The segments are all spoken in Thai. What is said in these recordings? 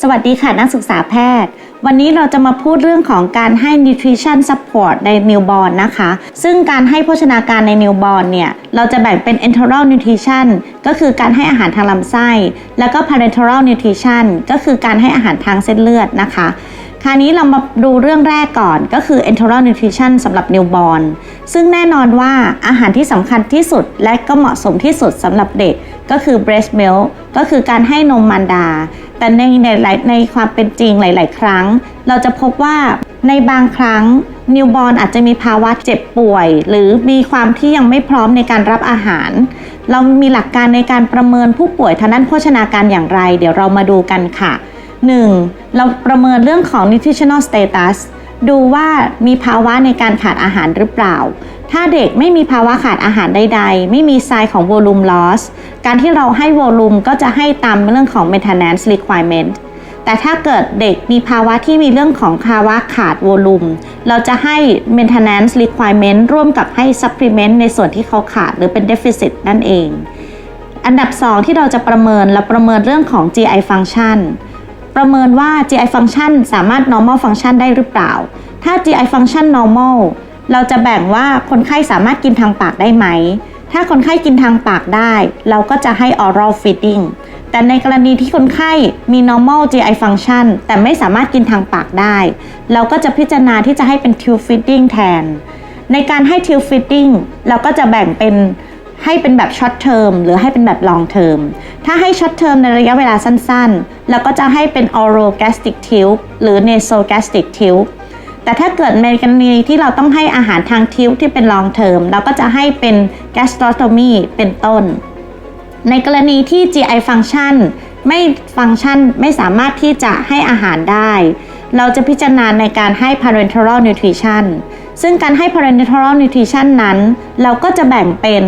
สวัสดีค่ะนักศึกษาแพทย์ วันนี้เราจะมาพูดเรื่องของการให้ nutrition support ใน newborn นะคะ ซึ่งการให้โภชนาการใน newborn เนี่ย เราจะแบ่งเป็น enteral nutrition ก็คือการให้อาหารทางลำไส้ แล้วก็ parenteral nutrition ก็คือการให้อาหารทางเส้นเลือดนะคะ คราวนี้เรามาดูเรื่องแรกก่อนก็คือ enteral nutrition สำหรับ newborn ซึ่งแน่นอนว่าอาหารที่สำคัญที่สุดและก็เหมาะสมที่สุดสำหรับเด็กก็คือ breast milk ก็คือการให้นมมารดา แต่ในในในความเป็นจริงหลาย ๆ ครั้ง เราจะพบว่าในบางครั้งนิวบอ r อาจจะมีภาวะเจ็บป่วย หรือมีความที่ยังไม่พร้อมในการรับอาหาร เรามีหลักการในการประเมินผู้ป่วยทางด้านโภชนาการอย่างไร เดี๋ยวเรามาดูกันค่ะ 1. เราประเมินเรื่องของ nutritional status ดูว่ามีภาวะในการขาดอาหารหรือเปล่า ถ้าเด็กไม่มีภาวะขาดอาหารใด ๆ ไม่มีไซน์ของ volume loss การที่เราให้ volume ก็จะให้ตามเรื่องของ maintenance requirement แต่ถ้าเกิดเด็กมีภาวะที่มีเรื่องของภาวะขาด volume เราจะให้ maintenance requirement ร่วมกับให้ supplement ในส่วนที่เขาขาดหรือเป็น deficit นั่นเอง อันดับ 2 ที่เราจะประเมินเราประเมินเรื่องของ GI function ประเมินว่า GI function สามารถ normal function ได้หรือเปล่า ถ้า GI function normal เราจะแบ่งว่าคนไข้สามารถกินทางปากได้ไหม ถ้าคนไข้กินทางปากได้ เราก็จะให้ oral feeding แต่ในกรณีที่คนไข้มี normal GI function แต่ไม่สามารถกินทางปากได้ เราก็จะพิจารณาที่จะให้เป็น tube feeding แทน ในการให้ tube feeding เราก็จะแบ่งเป็น ให้เป็นแบบ short term หรือให้เป็นแบบ long term ถ้าให้ short term ในระยะเวลาสั้นๆเราก็จะให้เป็น oral gastric tube หรือ nasal gastric tube แต่ถ้าเกิดในกรณีที่เราต้องให้อาหารทางทิวที่เป็น long term เราก็จะให้เป็น gastrostomy เป็นต้น ในกรณีที่ GI function ไม่ฟังก์ชันไม่สามารถที่จะให้อาหารได้ เราจะพิจารณาในการให้ parenteral nutrition ซึ่งการให้ parenteral nutrition นั้น เราก็จะแบ่งเป็น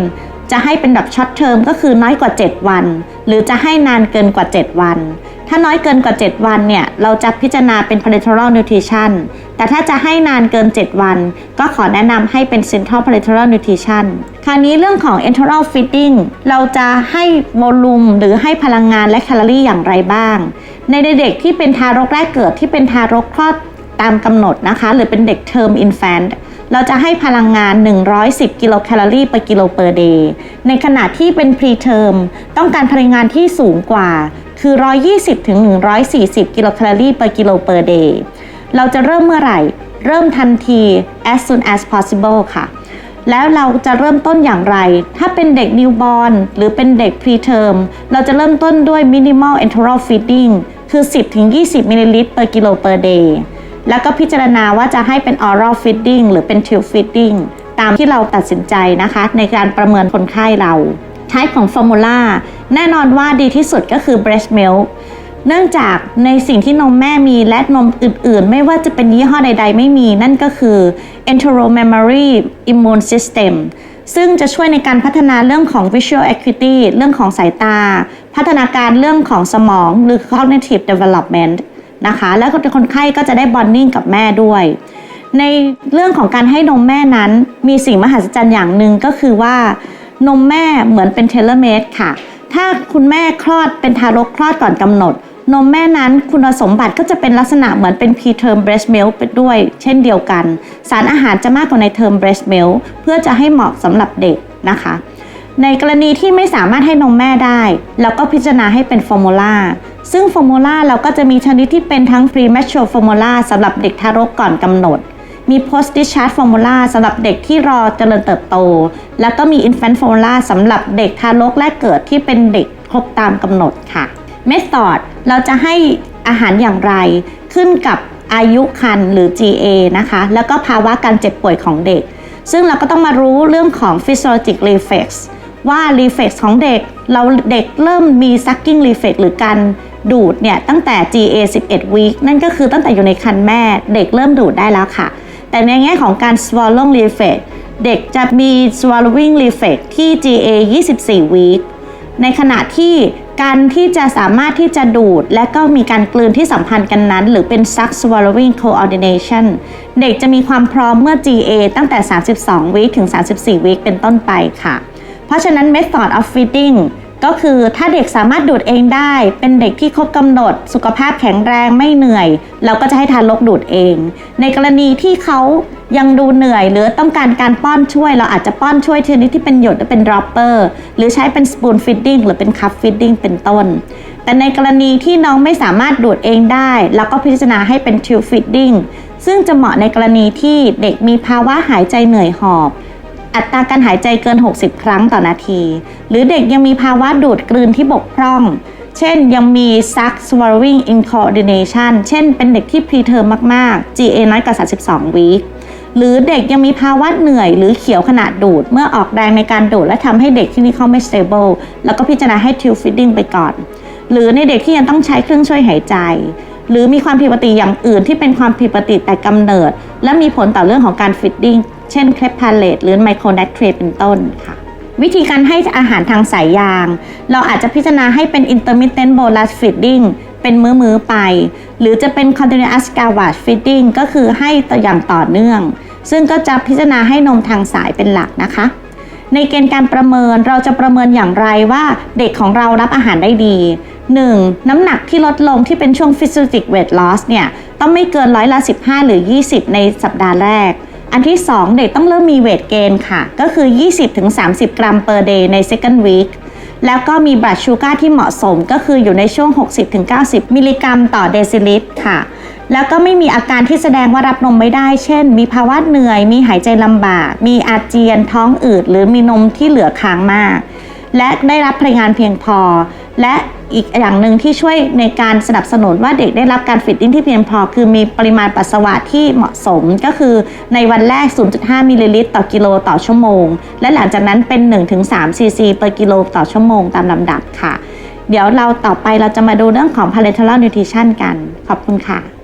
จะให้เป็นแบบ short term ก็คือน้อยกว่า 7 วัน หรือจะให้นานเกินกว่า 7 วัน ถ้าน้อยเกินกว่า 7 วันเนี่ย เราจะพิจารณาเป็น parenteral nutrition แต่ถ้าจะให้นานเกิน 7 วัน ก็ขอแนะนำให้เป็น central parenteral nutrition คราวนี้เรื่องของ enteral feeding เราจะให้โวลูมหรือให้พลังงานและแคลอรี่อย่างไรบ้าง ในเด็กที่เป็นทารกแรกเกิดที่เป็นทารกคลอดตามกำหนดนะคะ หรือเป็นเด็ก term infant เราจะให้พลังงาน 110 กิโลแคลอรี่ per กิโล per day ในขณะที่เป็น preterm ต้องการพลังงานที่สูงกว่า คือ 120 ถึง 140 กิโลแคลอรี่ per กิโล per day เราจะเริ่มเมื่อไหร่ เริ่มทันที as soon as possible ค่ะ แล้วเราจะเริ่มต้นอย่างไร ถ้าเป็นเด็ก newborn หรือเป็นเด็ก preterm เราจะเริ่มต้นด้วย minimal enteral feeding คือ 10-20 มิลลิลิตร per กิโล per day แล้วก็พิจารณาว่าจะให้เป็น oral feeding หรือเป็น tube feeding ตามที่เราตัดสินใจนะคะ ในการประเมินคนไข้เราใช้ของฟอร์มูล่าแน่นอนว่าดีที่สุดก็คือ breast milk เนื่องจากในสิ่งที่นมแม่มีและนมอื่นๆ ไม่ว่าจะเป็นยี่ห้อใด ๆ ไม่มี นั่นก็คือ enteral mammary immune system ซึ่งจะช่วยในการพัฒนาเรื่องของ visual acuity เรื่องของสายตา พัฒนาการเรื่องของสมองหรือ cognitive development นะคะ แล้วคนไข้ก็จะได้ bonding กับแม่ด้วย ในเรื่องของการให้นมแม่นั้นมีสิ่งมหัศจรรย์อย่างหนึ่งก็คือว่านมแม่เหมือนเป็นเทเลเมดค่ะ ถ้าคุณแม่คลอดเป็นทารกคลอดก่อนกำหนด นมแม่นั้นคุณสมบัติก็จะเป็นลักษณะเหมือนเป็น preterm breast milk ไปด้วย เช่นเดียวกัน สารอาหารจะมากกว่าใน term breast milk เพื่อจะให้เหมาะสำหรับเด็กนะคะ ในกรณีที่ไม่สามารถให้นมแม่ได้เราก็พิจารณาให้เป็นฟอร์มูล่าซึ่งฟอร์มูล่าเราก็จะมีชนิดที่เป็นทั้ง premature formula สำหรับเด็กทารกก่อนกำหนด มี post discharge formula สำหรับเด็กที่รอเจริญเติบโต แล้วก็มี infant formula สำหรับเด็กทารกแรกเกิดที่เป็นเด็กครบตามกำหนดค่ะ method เราจะให้อาหารอย่างไรขึ้นกับอายุคันหรือ GA นะคะ แล้วก็ภาวะการเจ็บป่วยของเด็ก ซึ่งเราก็ต้องมารู้เรื่องของ physiologic reflex ว่า reflex ของเด็ก เราเด็กเริ่มมี sucking reflex หรือการดูดเนี่ยตั้งแต่ GA 11 week นั่นก็คือตั้งแต่อยู่ในครรภ์แม่เด็กเริ่มดูดได้แล้วค่ะ แต่ในแง่ของการ swallowing reflex เด็กจะมี swallowing reflex ที่ GA 24 week ในขณะที่การที่จะสามารถที่จะดูด และก็มีการกลืนที่สัมพันธ์กันนั้น หรือเป็น suck swallowing coordination เด็กจะมีความพร้อมเมื่อ GA ตั้งแต่ 32วีคถึง 34วีคเป็นต้นไปค่ะ เพราะฉะนั้น method of feeding ก็คือถ้าเด็กสามารถดูดเองได้ เป็นเด็กที่ครบกำหนด สุขภาพแข็งแรงไม่เหนื่อย เราก็จะให้ทารกดูดเอง ในกรณีที่เขายังดูเหนื่อย หรือต้องการการป้อนช่วย เราอาจจะป้อนช่วยชนิดที่เป็นหยดหรือเป็น dropper หรือใช้เป็น spoon feeding หรือเป็น cup feeding เป็นต้น แต่ในกรณีที่น้องไม่สามารถดูดเองได้ เราก็พิจารณาให้เป็น tube feeding ซึ่งจะเหมาะในกรณีที่เด็กมีภาวะหายใจเหนื่อยหอบ อัตราการหายใจเกิน 60 ครั้งต่อนาที หรือเด็กยังมีภาวะดูดกลืนที่บกพร่อง เช่นยังมี suck swallowing incoordination เช่นเป็นเด็กที่พรีเทอมมาก ๆ GA น้อยกว่า 32 วีคหรือเด็กยังมีภาวะเหนื่อยหรือเขียวขณะดูด เมื่อออกแรงในการดูด และทำให้เด็กที่นี่เขาไม่ stable แล้วก็พิจารณาให้ tube feeding ไปก่อน หรือในเด็กที่ยังต้องใช้เครื่องช่วยหายใจ หรือมีความผิดปกติอย่างอื่นที่เป็นความผิดปกติแต่กำเนิด และมีผลต่อเรื่องของการฟิตติ้ง เช่นเครปพาเลตหรือไมโครแนทรีเป็นต้นค่ะ วิธีการให้อาหารทางสายยาง เราอาจจะพิจารณาให้เป็น intermittent bolus feeding เป็นมื้อๆไป หรือจะเป็น continuous gavage feeding ก็คือให้ตอย่างต่อเนื่อง ซึ่งก็จะพิจารณาให้นมทางสายเป็นหลักนะคะ ในเกณฑ์การประเมินเราจะประเมินอย่างไรว่าเด็กของเรารับอาหารได้ดี 1. น้ำหนักที่ลดลงที่เป็นช่วง physiologic weight loss เนี่ย ต้องไม่เกินร้อยละ 15 หรือ 20 ในสัปดาห์แรก อันที่ 2 เด็กต้องเริ่มมีเวทเกณฑ์ค่ะ ก็คือ 20-30 กรัม per day ใน second week แล้วก็มีบลัดชูการ์ที่เหมาะสมก็คืออยู่ในช่วง 60-90 มิลลิกรัมต่อเดซิลิตรค่ะ แล้วก็ไม่มีอาการที่แสดงว่ารับนมไม่ได้ เช่น มีภาวะเหนื่อย มีหายใจลำบาก มีอาเจียน ท้องอืด หรือมีนมที่เหลือค้างมาก และได้รับพลังงานเพียงพอ และอีกอย่างหนึ่งที่ช่วยในการสนับสนุนว่าเด็กได้รับการฟิตติ้งที่เพียงพอ คือมีปริมาณปัสสาวะที่เหมาะสมก็คือในวันแรก 0.5 มิลลิลิตร ต่อกิโลต่อชั่วโมง และหลังจากนั้นเป็น 1-3 ซีซีต่อกิโลต่อชั่วโมงตามลำดับค่ะ เดี๋ยวเราต่อไปเราจะมาดูเรื่องของ parenteral nutrition กัน ขอบคุณค่ะ